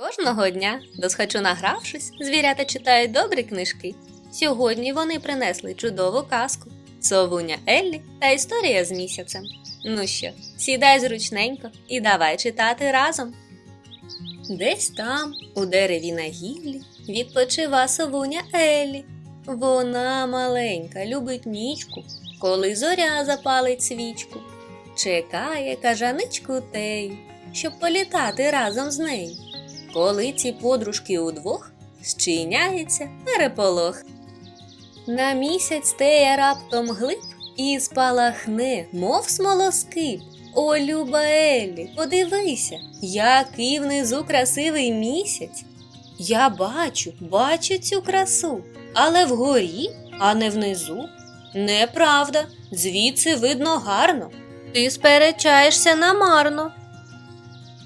Кожного дня, досхочу награвшись, звірята читають добрі книжки. Сьогодні вони принесли чудову казку Совуня Еллі та історія з місяцем. Ну що, сідай зручненько і давай читати разом. Десь там, у дереві на гіллі, відпочива совуня Еллі. Вона маленька, любить нічку, коли зоря запалить свічку. Чекає кажаничку тею, щоб політати разом з нею. Коли ці подружки удвох щиняється переполох. На місяць тея раптом глиб і спалахне, мов смолоскип. О, люба Еллі, подивися, який внизу красивий місяць. Я бачу, бачу цю красу, але вгорі, а не внизу. Неправда, звідси видно гарно. Ти сперечаєшся намарно.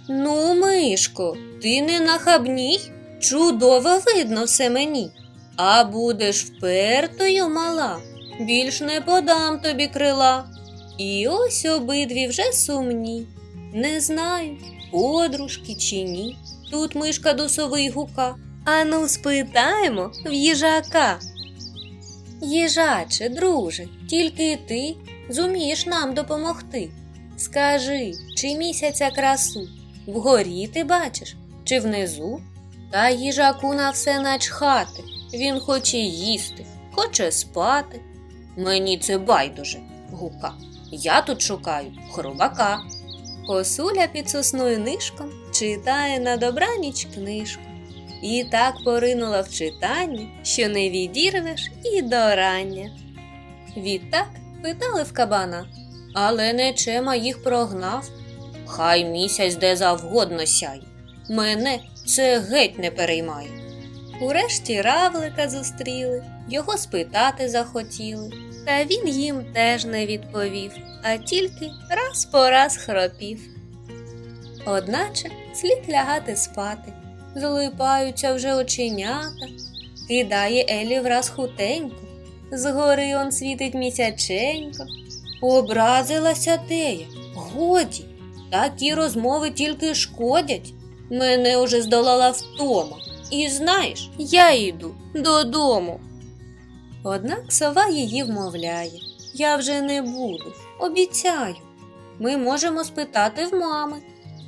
Ну, Мишко, ти не нахабній, чудово видно все мені. А будеш впертою мала, більш не подам тобі крила. І ось обидві вже сумні, не знають, подружки чи ні. Тут мишка до сови гука. Ану, спитаємо в їжака. Їжаче, друже, тільки ти зумієш нам допомогти. Скажи, чи місяця красу вгорі ти бачиш, чи внизу? Та їжаку на все начхати. Він хоче їсти, хоче спати. Мені це байдуже, гука. Я тут шукаю хробака. Косуля під сосною нишком читає на добраніч книжку. І так поринула в читання, що не відірвеш і до рання. Відтак питали в кабана, але нечема їх прогнав. Хай місяць де завгодно сяє. Мене це геть не переймає. Урешті равлика зустріли, його спитати захотіли, та він їм теж не відповів, а тільки раз по раз хропів. Одначе слід лягати спати, злипаються вже оченята, кидає Елі враз хутенько, згори он світить місяченько. Образилася тея, годі, такі розмови тільки шкодять. Мене уже здолала втома. І знаєш, я йду додому. Однак сова її вмовляє. Я вже не буду, обіцяю. Ми можемо спитати в мами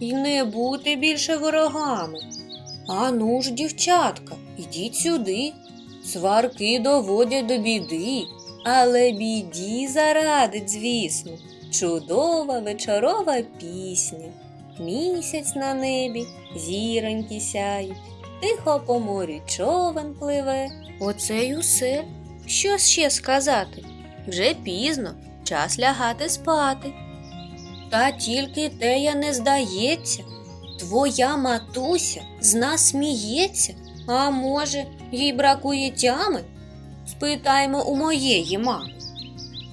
і не бути більше ворогами. Ану ж, дівчатка, ідіть сюди. Сварки доводять до біди, але біді зарадить, звісно, чудова вечорова пісня. Місяць на небі, зіроньки сяють, тихо по морю човен пливе. Оце й усе. Що ще сказати? Вже пізно, час лягати спати. Та тільки тея не здається. Твоя матуся з нас сміється, а може, їй бракує тями? Спитаймо у моєї мами.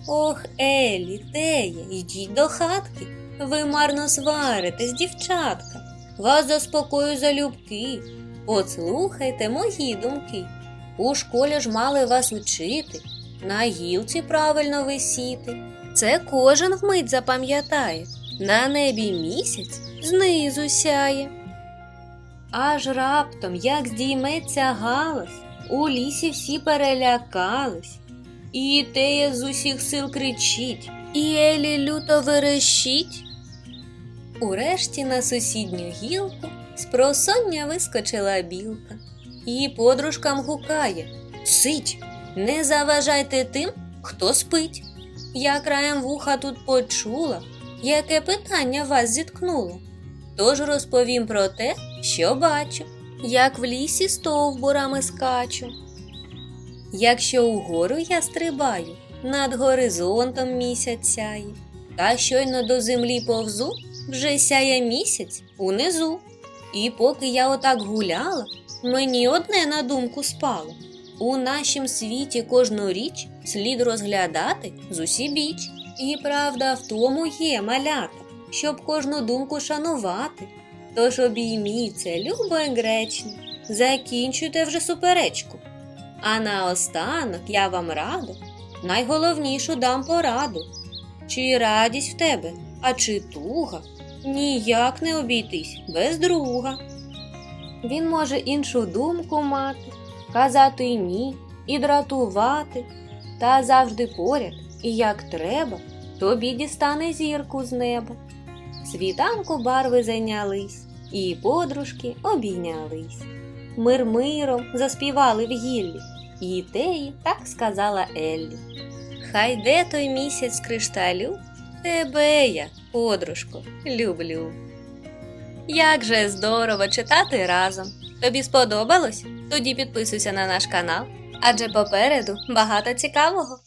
Ох, Елі, Тея, йдіть до хатки. Ви марно сваритесь, дівчатка. Вас заспокою залюбки. Послухайте мої думки. У школі ж мали вас учити, на гілці правильно висіти. Це кожен вмить запам'ятає. На небі місяць знизу сяє. Аж раптом, як здійметься галас, у лісі всі перелякались. І тея з усіх сил кричить, і Елі люто верещить. Урешті на сусідню гілку з просоння вискочила білка. Її подружкам гукає Сить, не заважайте тим, хто спить. Я краєм вуха тут почула, яке питання вас зіткнуло. Тож розповім про те, що бачу, як в лісі стовбурами скачу. Якщо угору я стрибаю, над горизонтом місяць сяє, та щойно до землі повзу, вже сяє місяць унизу. І поки я отак гуляла, мені одне на думку спало. У нашім світі кожну річ слід розглядати з усібіч. І правда в тому є малята, щоб кожну думку шанувати. Тож обійміться, любо і гречно, закінчуйте вже суперечку. А наостанок я вам раду, найголовнішу дам пораду. Чи радість в тебе, а чи туга, ніяк не обійтись без друга. Він може іншу думку мати, казати ні і дратувати, та завжди поряд, і як треба, тобі дістане зірку з неба. Світанку барви зайнялись, і подружки обійнялись. Мир миром заспівали в гіллі, і теї так сказала Еллі. Хай де той місяць кришталю, тебе я, подружко, люблю. Як же здорово читати разом. Тобі сподобалось? Тоді підписуйся на наш канал, адже попереду багато цікавого.